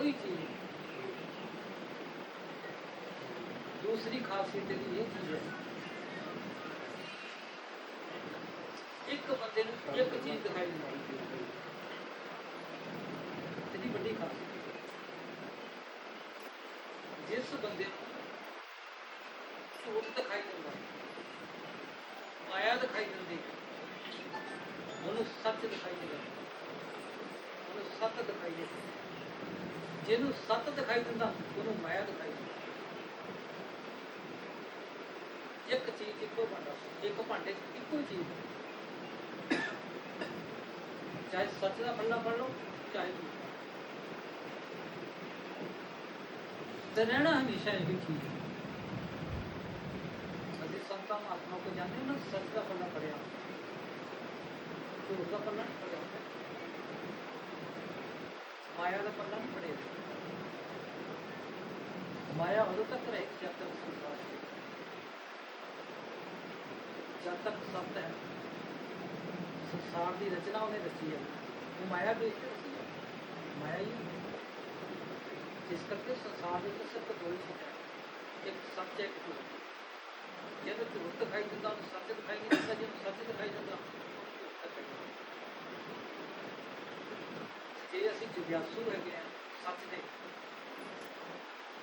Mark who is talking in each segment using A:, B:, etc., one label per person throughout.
A: ਕੋਈ ਚੀਜ਼। ਨਹੀਂ ਦੂਸਰੀ ਖਾਸੀਅਤ ਇਹਦੀ ਇਹ ਚੀਜ਼ ਹੈ। ਇੱਕ ਬੰਦੇ ਨੂੰ ਇੱਕ ਚੀਜ਼ ਦਿਖਾਈ ਦਿੰਦੀ। ਹੈ ਇਹਦੀ ਵੱਡੀ ਖਾਸੀਅਤ ਜਿਸ ਬੰਦੇ ਨੂੰ ਝੂਠ ਦਿਖਾਈ ਦਿੰਦਾ ਮਾਇਆ ਦਿਖਾਈ ਦਿੰਦੀ ਉਹਨੂੰ ਸੱਚ ਦਿਖਾਈ ਦਿੰਦਾ ਉਹਨੂੰ ਸੱਤ ਦਿਖਾਈ ਦਿੰਦਾ ਜਿਹਨੂੰ ਸੱਤ ਦਿਖਾਈ ਦਿੰਦਾ, ਉਹਨੂੰ ਮਾਇਆ ਦਿਖਾਈ ਦਿੰਦਾ। ਇੱਕ ਚੀਜ਼ ਇੱਕੋ ਭਾਂਡਾ ਇੱਕ ਭਾਂਡੇ 'ਚ ਇੱਕੋ ਚੀਜ਼ ਚਾਹੇ ਸੱਚ ਦਾ ਪੱਲਾ ਫੜ ਲਓ, ਚਾਹੇ ਤੇ ਰਹਿਣਾ ਹਮੇਸ਼ਾ ਇਹ ਚੀਜ਼ ਅਸੀਂ ਸੰਤਾਂ ਮਹਾਤਮਾ ਕੋ ਜਾਂਦੇ ਨਾ ਸੱਚ ਦਾ ਪੱਲਾ ਫੜਿਆ। ਝੂਠ ਦਾ ਪੱਲਾ ਨਹੀਂ ਮਾਇਆ ਦਾ ਪੱਲਾ ਨਹੀਂ ਫੜਿਆ ਮਾਇਆ ਉਦੋਂ ਤੱਕ ਰਹੇ ਜਦ ਤੱਕ ਸੰਸਾਰ ਜਦ ਤੱਕ ਸੱਤ ਹੈ। ਸੰਸਾਰ ਦੀ ਰਚਨਾ ਉਹਨੇ ਰਚੀ ਹੈ। ਉਹ ਮਾਇਆ ਵੀ ਰਚੀ ਹੈ। ਮਾਇਆ ਹੀ ਜਿਸ ਕਰਕੇ ਸੰਸਾਰ ਦੇ ਵਿੱਚ ਸਿਰਫ ਦੋ ਹੀ ਚੀਜ਼ਾਂ ਇੱਕ ਸੱਚ ਇੱਕ ਝੂਠ ਜਦੋਂ ਝੂਠ ਦਿਖਾਈ ਦਿੰਦਾ, ਉਹਨੂੰ ਸੱਚ ਦਿਖਾਈ ਨਹੀਂ ਦਿੰਦਾ ਜਦੋਂ ਸੱਚ ਦਿਖਾਈ ਦਿੰਦਾ ਉਹਨੂੰ ਝੂਠ ਦਿਖਾਈ ਦਿੰਦਾ। ਜੇ ਅਸੀਂ ਜਿਗਿਆਸੂ ਹੈਗੇ ਆ, ਸੱਚ ਦੇ।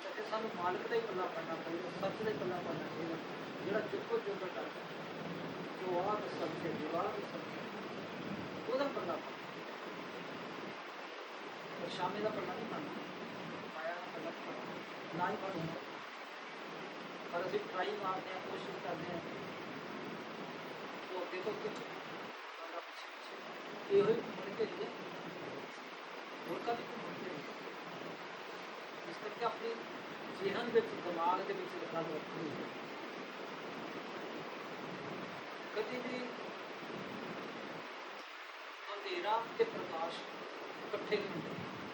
A: ਤਾਂ ਸਾਨੂੰ ਮਾਲਕ ਦਾ ਹੀ ਪੱਲਾ ਪੜਨਾ ਪਊਗਾ, ਸੱਚ ਦਾ ਹੀ ਪੱਲਾ ਪੜਨਾ ਚਾਹੀਦਾ ਜਿਹੜਾ ਚੁੱਕੋ ਚੁੱਕ ਕਰਦਾ ਜੋ ਆਪ ਸੱਚ ਹੈ ਜਵਾਬ ਸੱਚ ਹੈ, ਉਹਦਾ ਪੱਲਾ ਪਰ ਸ਼ਾਮੇ ਦਾ ਪੱਲਾ ਨਹੀਂ ਪੜਨਾ ਮਾਇਆ ਦਾ ਪੱਲਾ ਪੜਨਾ ਨਾ ਹੀ ਪੜਨਾ ਪਰ ਅਸੀਂ ਟਰਾਈ ਮਾਰਦੇ ਹਾਂ, ਕੋਸ਼ਿਸ਼ ਕਰਦੇ ਹਾਂ। ਉਹ ਅੱਗੇ ਤੋਂ ਅੱਗੇ। ਸਾਡਾ ਪਿੱਛੇ ਪਿੱਛੇ ਇਹੋ ਹੀ ਮੁੜ ਕੇ ਲਈ ਹੋਰ ਕਦੀ ਮੁੜ ਕੇ ਨਹੀਂ ਇਸ ਕਰਕੇ ਆਪਣੀ ਜੀਵਨ ਵਿੱਚ, ਦਿਮਾਗ ਦੇ ਵਿੱਚ ਗੱਲ ਰੱਖਣੀ ਹੈ। ਕਦੀ ਵੀ ਅੰਧੇਰਾ ਤੇ ਪ੍ਰਕਾਸ਼ ਇਕੱਠੇ ਨਹੀਂ ਹੁੰਦੇ।